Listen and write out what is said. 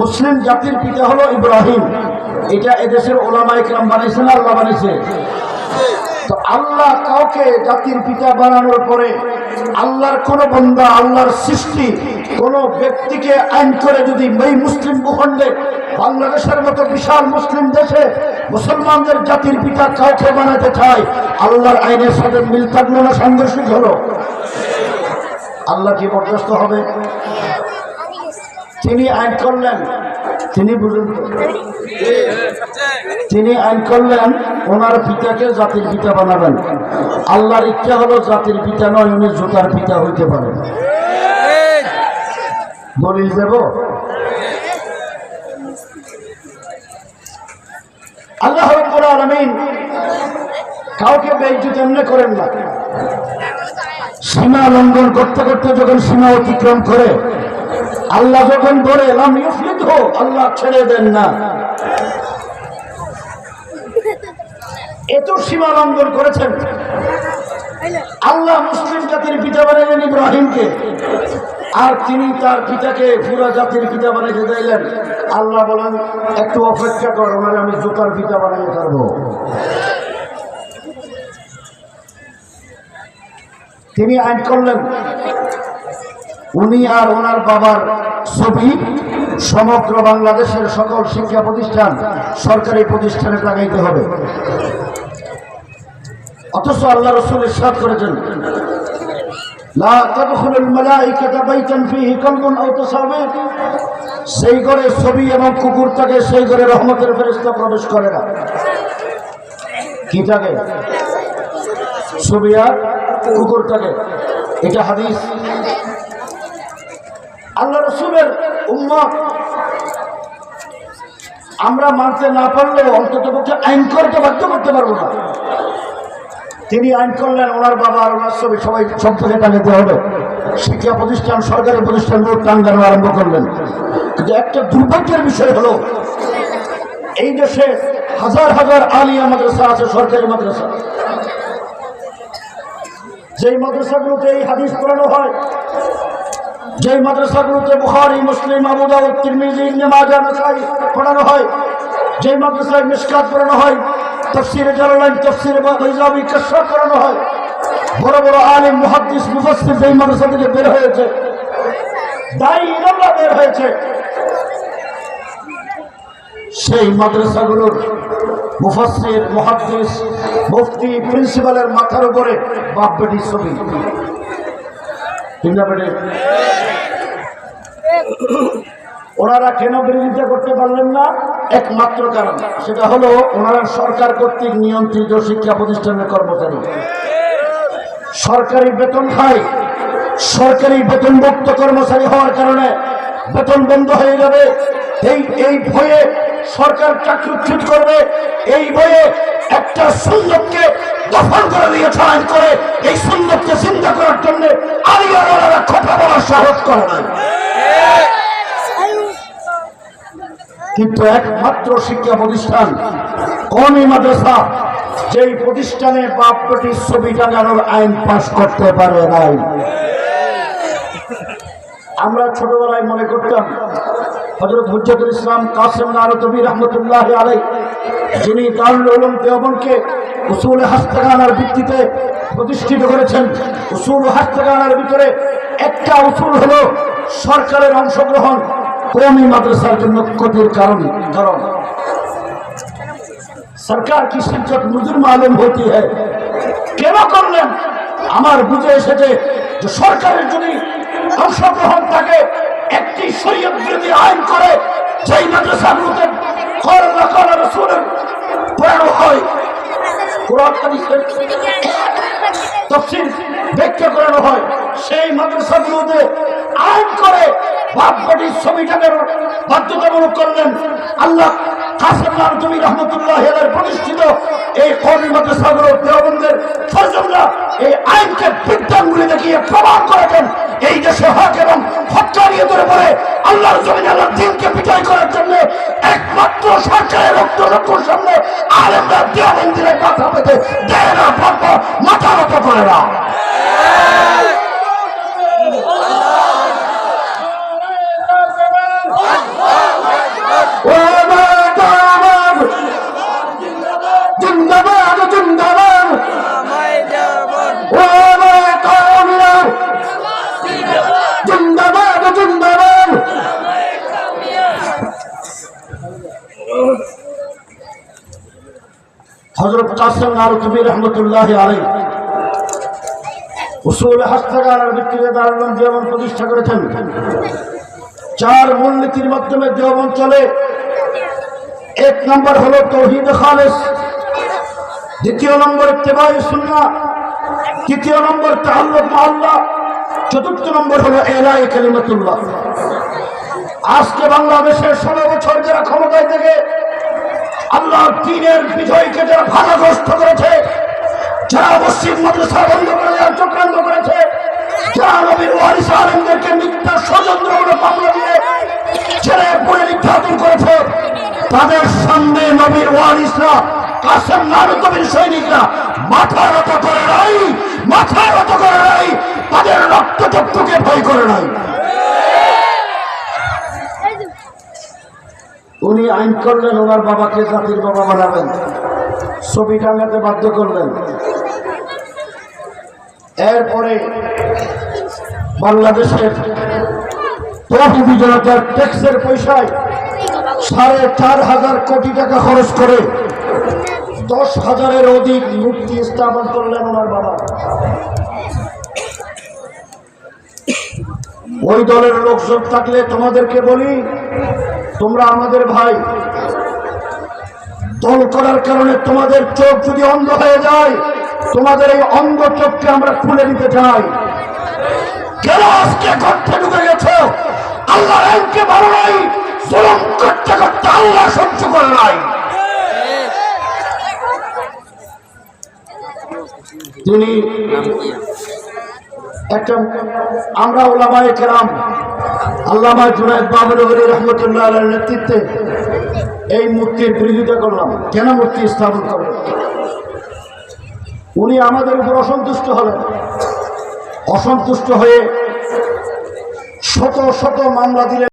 মুসলিম জাতির পিতা হলো ইব্রাহিম। এটা এদেশের ওলামা ইকরাম বানাইছে না আল্লাহ বানাইছে? তো আল্লাহ কাউকে জাতির পিতা বানানোর পরে আল্লাহর কোন বন্ধা আল্লাহর সৃষ্টি কোন ব্যক্তিকে আইন করে যদি এই মুসলিম ভূখণ্ডে, বাংলাদেশের মতো বিশাল মুসলিম দেশে মুসলমানদের জাতির পিতা কাউকে বানাতে চায়, আল্লাহর আইনের সাথে মিল থাকল না সাংঘর্ষিক হলো? আল্লাহ কি বরদাস্ত হবে? তিনি আইন করলেন। তিনি বুঝলেন তো? তিনি আইন করলেন, ওনার পিতাকে জাতির পিতা বানাবেন। আল্লাহর ইচ্ছা হলো জাতির পিতা নয়, উনি জোতার পিতা হইতে পারেন দলিল দেব? আল্লাহ আলামিন কাউকে বেইজ্জত এমনি করেন না। সীমা লঙ্ঘন করতে করতে যখন সীমা অতিক্রম করে আল্লাহ যখন ধরে আল্লাহ ছেড়ে দেন না। এত সীমা লঙ্ঘন করেছেন। আল্লাহ মুসলিম জাতির পিতা বানাইলেন ইব্রাহিমকে। আর তিনি তার পিতাকে পুরা জাতির পিতা বানাইতে চাইলেন। আল্লাহ বলেন, একটু অপেক্ষা কর, ওনার আমি জোতার পিতা বানাইতে পারব। তিনি আইন করলেন। উনি আর ওনার বাবার ছবি সমগ্র বাংলাদেশের সকল শিক্ষা প্রতিষ্ঠান সরকারি প্রতিষ্ঠানে লাগাইতে হবে। অথচ আল্লাহ রসুল ইরশাদ করেছেন সেই ঘরে ছবি এবং কুকুর থাকে, সেই ঘরে রহমতের ফেরেশতা প্রবেশ করে না। কি থাকে? ছবি আর কুকুর থাকে। এটা হাদিস। আল্লাহ রসুলের উম্মত। আমরা মানতে না পারলেও অন্তত পক্ষে আইন করতে বাধ্য করতে পারব না। তিনি আইন করলেন, ওনার বাবা ওনার ছবি সবাই সব থেকে টাঙাতে হবে শিক্ষা প্রতিষ্ঠান, সরকারি প্রতিষ্ঠানগুলো টাঙ্গানো আরম্ভ করলেন। কিন্তু একটা দুর্ভাগ্যের বিষয় হলো, এই দেশে হাজার হাজার আলিয়া মাদ্রাসা আছে, সরকারি মাদ্রাসা। যেই মাদ্রাসাগুলোতে এই হাদিস পড়ানো হয় যেই মাদ্রাসাগুলোতে বুখারি, মুসলিম, আবু দাউদ, তিরমিজি, ইবনে মাজাহ, নাসাই পড়ানো হয়, যেই মাদ্রাসায় মিশকাত পড়ানো হয়, তাফসিরে জালালাইন, তাফসিরে বাইজাবি কাশফ পড়ানো হয়। বড় বড় আলিম, মুহাদ্দিস, মুফাসসির যেই মাদ্রাসা থেকে বের হয়েছে দায়ী বের হয়েছে। সেই মাদ্রাসাগুলোর মুফাসসির, মুহাদ্দিস, মুফতি, প্রিন্সিপালের মাথার উপরে বাপ বেটির ছবি। ওনারা কেন বিরোধিতা করতে পারলেন না? একমাত্র কারণ, সেটা হলো ওনারা সরকার কর্তৃক নিয়ন্ত্রিত শিক্ষা প্রতিষ্ঠানের কর্মচারী। সরকারি বেতন খায় সরকারি বেতনভুক্ত কর্মচারী হওয়ার কারণে বেতন বন্ধ হয়ে যাবে। এই এই ভয়ে সরকার চাকরিচ্যুত করবে। এই ভয়ে একটা সুন্দরকে দফল করে দিয়েছে আইন করে। এই সুন্দরকে চিন্তা করার জন্য কিন্তু একমাত্র শিক্ষা প্রতিষ্ঠান কমই মাদ্রাসা, যেই প্রতিষ্ঠানে বাপ বেটির ছবি টাঙানোর আইন পাশ করতে পারে নাই। আমরা ছোটবেলায় মনে করতাম হজরত হুজ্জাতুল ইসলাম কাসেম নারতবী রহমতুল্লাহ আলাই যিনি দারুল উলুম দেওবনকে উসুল হাস্তাগানার ভিত্তিতে প্রতিষ্ঠিত করেছেন। উসুল হাস্তাগানার ভিতরে একটা উসুল হলো সরকারের অংশগ্রহণ কমি মাদ্রাসার জন্য ক্ষতির কারণ। কারণ? সরকার কি শিক্ষক নজর মালুম হতি হয়? কেন করলেন? আমার বুঝে এসেছে যে সরকারের যদি অংশগ্রহণ থাকে একটি শরীয়ত বিরোধী আইন করে, যেই মাদ্রাসাগুলোতে কর লাখর রসুলের পড়ানো হয়। করানো হয়। সেই করে ছবিটাকে করলেন আল্লাহ এদের প্রতিষ্ঠিত এই কর্মী মাদ্রাসাগুলো দেওবন্দের সরজমরা এই আইনকে বিজ্ঞানগুলি দেখিয়ে প্রমাণ করেছেন, এই দেশে হক এবং হত্যারিয়তের পড়ে। আল্লাহর জমিন আল্লাহর দিনকে বিজয় করার জন্য একমাত্র সরকারের রক্ত রক্ষর সামনে আলেমরা দেওবন্দিরে কথা পেতে দেয় না মাথা মতো করে না হজরত কাসেম নারুতবি রহমতুল্লাহ আলাই উসুল হস্তকারের ভিত্তিতে দারুল যেমন প্রতিষ্ঠা করেছেন। চার মূলনীতির মাধ্যমে দেওবন চলে এক নম্বর হলো তৌহিদ খালেস, দ্বিতীয় নম্বর ইত্তেবাই সুন্না তৃতীয় নম্বর তাহল্লুক আল্লাহ চতুর্থ নম্বর হলো এলাই কালিমাতুল্লাহ। আজকে বাংলাদেশের ষোলো বছর যারা ক্ষমতায় থেকে আল্লাহ দিনের বিজয়কে যারা ভাগাগ্রস্ত করেছে, যারা মসজিদ, মাদ্রাসা বন্ধ করে দেওয়ার চক্রান্ত করেছে, যারা নবীর ওয়ারিস আলমদেরকে মিথ্যা ষড়যন্ত্রমূলক মামলা দিয়ে ছেড়ে পড়ে নির্যাতন করেছে, তাদের সামনে নবীর ওয়ারিসরা, কাসেম নারকবীর সৈনিকরা মাথা রত করে নাই, মাথা রত করে নাই, তাদের রক্তচক্ষুকে ভয় করে নাই। উনি আইন করলেন, ওনার বাবাকে জাতির বাবা বানাবেন। ছবি টাঙ্গাতে বাধ্য করলেন। এরপরে বাংলাদেশের প্রতিটি জনতার ট্যাক্সের পয়সায় সাড়ে চার হাজার কোটি টাকা খরচ করে দশ হাজারের অধিক মূর্তি স্থাপন করলেন ওনার বাবা। ওই দলের লোকজন থাকলে তোমাদেরকে বলি, তোমরা আমাদের ভাই, দল করার কারণে তোমাদের চোখ যদি অন্ধ হয়ে যায়, তোমাদের এই অন্ধ চোখকে আমরা খুলে দিতে চাই। কেন ঢুকে নাই সহ্য করে নাই। তিনি নেতৃত্বে এই বিরোধিতা করলাম। কেন মূর্তি স্থাপন উনি আমাদের উপর অসন্তুষ্ট হলেন। অসন্তুষ্ট হয়ে শত শত মামলা দিলেন।